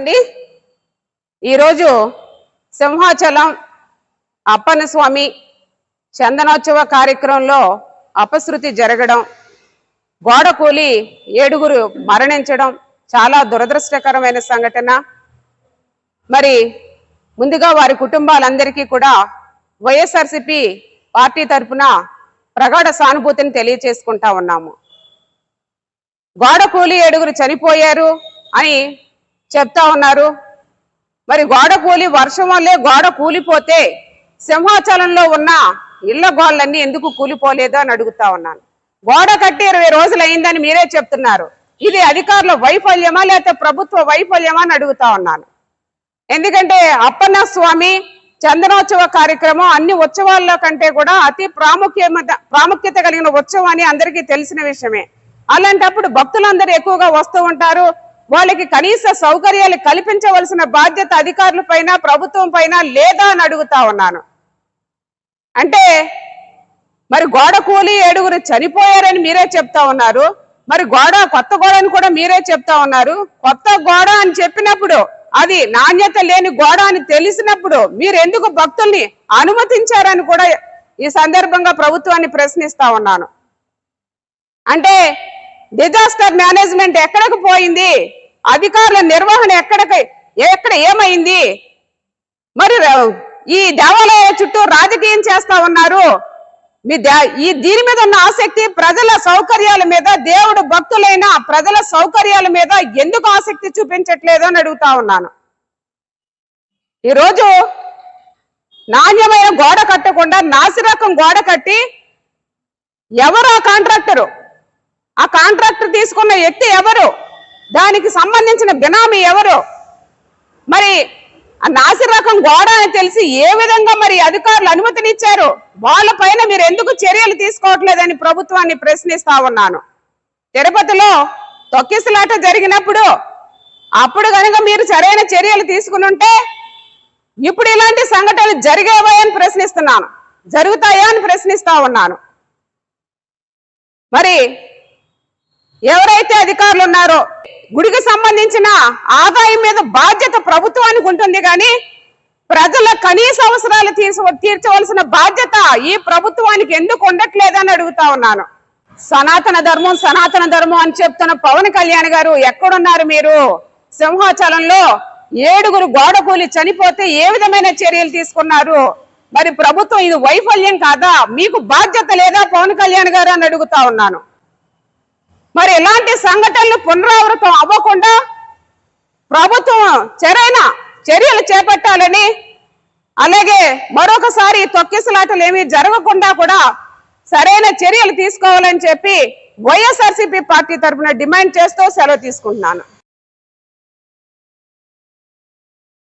అండి ఈరోజు సింహాచలం అప్పన్న స్వామి చందనోత్సవ కార్యక్రమంలో అపశృతి జరగడం గోడ కూలి ఏడుగురు మరణించడం చాలా దురదృష్టకరమైన సంఘటన. మరి ముందుగా వారి కుటుంబాలందరికీ కూడా వైఎస్ఆర్సిపి పార్టీ తరఫున ప్రగాఢ సానుభూతిని తెలియచేసుకుంటా ఉన్నాము. గోడ కూలి ఏడుగురు చనిపోయారు అని చెప్తా ఉన్నారు. మరి గోడ కూలి వర్షం వల్లే గోడ కూలిపోతే సింహాచలంలో ఉన్న ఇళ్ళ గోళ్ళన్నీ ఎందుకు కూలిపోలేదు అని అడుగుతా ఉన్నాను. గోడ కట్టి ఇరవై రోజులు అయిందని మీరే చెప్తున్నారు. ఇది అధికారుల వైఫల్యమా లేకపోతే ప్రభుత్వ వైఫల్యమా అని అడుగుతా ఉన్నాను. ఎందుకంటే అప్పన్న స్వామి చందనోత్సవ కార్యక్రమం అన్ని ఉత్సవాల్లో కంటే కూడా అతి ప్రాముఖ్యత ప్రాముఖ్యత కలిగిన ఉత్సవం అని అందరికీ తెలిసిన విషయమే. అలాంటప్పుడు భక్తులందరూ ఎక్కువగా వస్తూ ఉంటారు. వాళ్ళకి కనీస సౌకర్యాలు కల్పించవలసిన బాధ్యత అధికారుల పైన ప్రభుత్వం పైన లేదా అని అడుగుతా ఉన్నాను. అంటే మరి గోడ కూలి ఏడుగురు చనిపోయారని మీరే చెప్తా ఉన్నారు. మరి గోడ కొత్త గోడ అని కూడా మీరే చెప్తా ఉన్నారు. కొత్త గోడ అని చెప్పినప్పుడు అది నాణ్యత లేని గోడ అని తెలిసినప్పుడు మీరు ఎందుకు భక్తుల్ని అనుమతించారని కూడా ఈ సందర్భంగా ప్రభుత్వాన్ని ప్రశ్నిస్తా ఉన్నాను. అంటే డిజాస్టర్ మేనేజ్మెంట్ ఎక్కడికి పోయింది? అధికారుల నిర్వహణ ఎక్కడికి ఎక్కడ ఏమైంది? మరి ఈ దేవాలయాల చుట్టూ రాజకీయం చేస్తా ఉన్నారు. మీ దే- ఈ దీని మీద ఉన్న ఆసక్తి ప్రజల సౌకర్యాల మీద దేవుడు భక్తులైన ప్రజల సౌకర్యాల మీద ఎందుకు ఆసక్తి చూపించట్లేదు అని అడుగుతా ఉన్నాను. ఈరోజు నాణ్యమైన గోడ కట్టకుండా నాసిరకం గోడ కట్టి ఎవరు ఆ కాంట్రాక్టరు? ఆ కాంట్రాక్టర్ తీసుకున్న వ్యక్తి ఎవరు? దానికి సంబంధించిన బినామీ ఎవరు? మరి నాసిరకం గోడ అని తెలిసి ఏ విధంగా మరి అధికారులు అనుమతినిచ్చారు? వాళ్ళపైన మీరు ఎందుకు చర్యలు తీసుకోవట్లేదని ప్రభుత్వాన్ని ప్రశ్నిస్తా ఉన్నాను. తిరుపతిలో తొక్కిసలాట జరిగినప్పుడు అప్పుడు కనుక మీరు సరైన చర్యలు తీసుకుని ఉంటే ఇప్పుడు ఇలాంటి సంఘటనలు జరిగేవా అని ప్రశ్నిస్తున్నాను. జరుగుతాయా అని ప్రశ్నిస్తా ఉన్నాను. మరి ఎవరైతే అధికారులు ఉన్నారో గుడికి సంబంధించిన ఆదాయం మీద బాధ్యత ప్రభుత్వానికి ఉంటుంది కానీ ప్రజల కనీస అవసరాలు తీర్చ తీర్చవలసిన బాధ్యత ఈ ప్రభుత్వానికి ఎందుకు ఉండట్లేదని అడుగుతా ఉన్నాను. సనాతన ధర్మం సనాతన ధర్మం అని చెప్తున్న పవన్ కళ్యాణ్ గారు ఎక్కడున్నారు మీరు? సింహాచలంలో ఏడుగురు గోడ కూలి చనిపోతే ఏ విధమైన చర్యలు తీసుకున్నారు? మరి ప్రభుత్వం ఇది వైఫల్యం కాదా? మీకు బాధ్యత లేదా పవన్ కళ్యాణ్ గారు అని అడుగుతా ఉన్నాను. మరి ఇలాంటి సంఘటనలు పునరావృతం అవ్వకుండా ప్రభుత్వం చరైన చర్యలు చేపట్టాలని అలాగే మరొకసారి తొక్కిసలాటలు ఏమీ జరగకుండా కూడా సరైన చర్యలు తీసుకోవాలని చెప్పి వైఎస్ఆర్సీపీ పార్టీ తరఫున డిమాండ్ చేస్తూ సెలవు తీసుకుంటున్నాను.